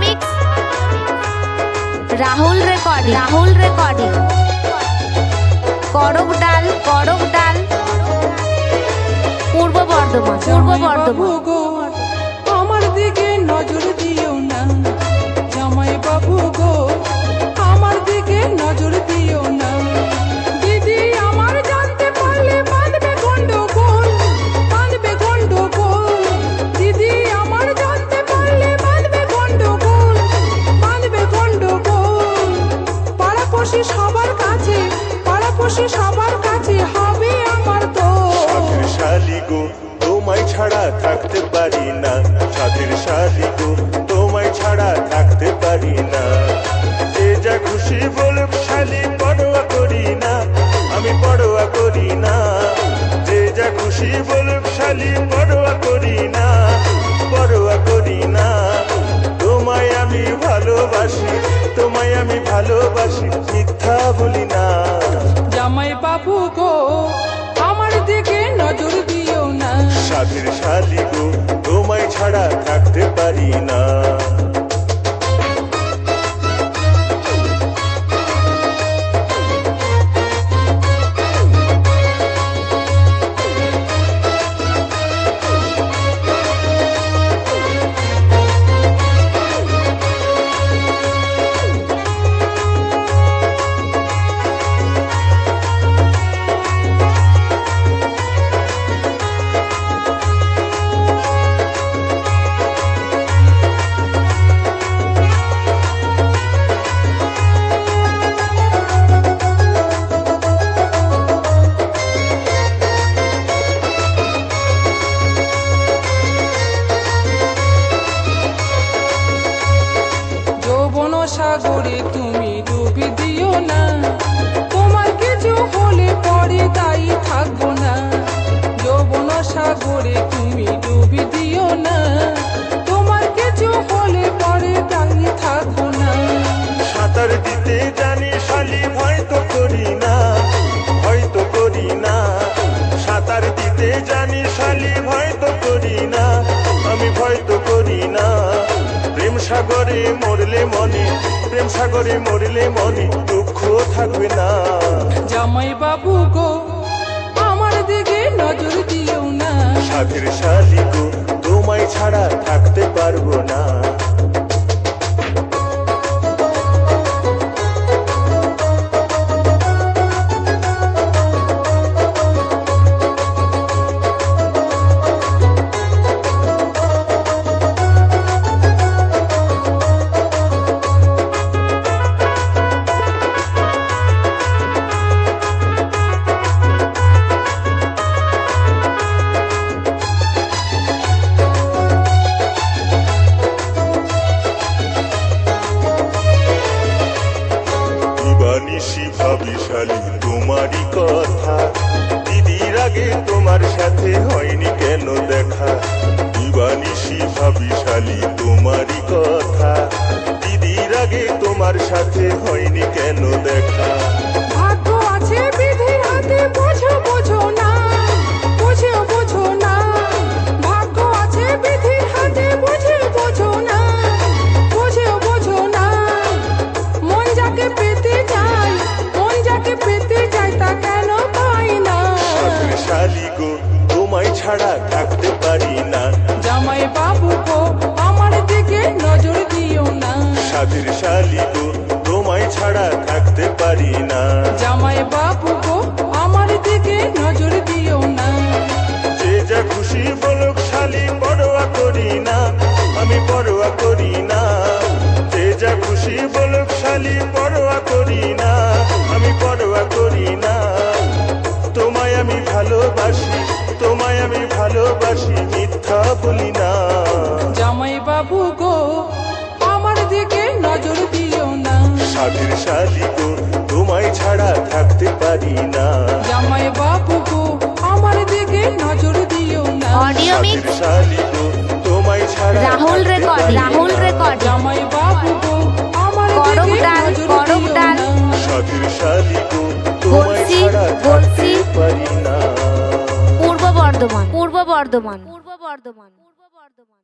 Mix Rahul record Rahul recording করক ডাল করক ডাল পূর্ব বর্ধমান পূর্ব বর্ধমান আমার দিকে নজর দিয়ে খুশি বলুক শালি পরোয়া করি না আমি পরোয়া করি না। যে যা খুশি বলুক শালি পরোয়া করি না পরোয়া করি না। তোমায় আমি ভালোবাসি তোমায় আমি ভালোবাসি মিথ্যা বলি না। জামাই বাবু গো আমার দিকে নজর দিও না। সাথের শালি গো তোমায় ছাড়া থাকতে পারি না। সাগরে মরলে মনে প্রেম সাগরে মরলে মনে দুঃখ থাকবে না। জামাই বাবু গো আমার দিকে নজর দিও না। সাধের শালি গো তোমায় ছাড়া থাকতে পারব না। দিবানিশি ভাবিশালী তোমারই কথা। দিদির আগে তোমার সাথে হয়নি কেন দেখা? দিবানিশি ভাবিশালী তোমারই কথা। দিদির আগে তোমার সাথে হয়নি কেন দেখা? থাকতে পারি না। জামাই বাবু গো আমার দিকে নজর দিও না। সাধের শালি গো তোমায় ছাড়া থাকতে পারি না। জামাই বাবু গো আমার দিকে নজর বাবু গো আমার দিকে নজর দিও না। সাধের শালি গো তোমায় ছাড়া থাকতে পারি না। জামাই বাবু গো আমার দিকে নজর দিও না। অডিও মিক্স শালি গো তোমায় ছাড়া রাহুল রেকর্ড রাহুল রেকর্ড জামাই বাবু গো আমার দিকে নজর দিও না। শালি গো তোমায় ছাড়া থাকতে পারি না। পূর্ব বর্ধমান পূর্ব বর্ধমান পূর্ব বর্ধমান পূর্ব বর্ধমান।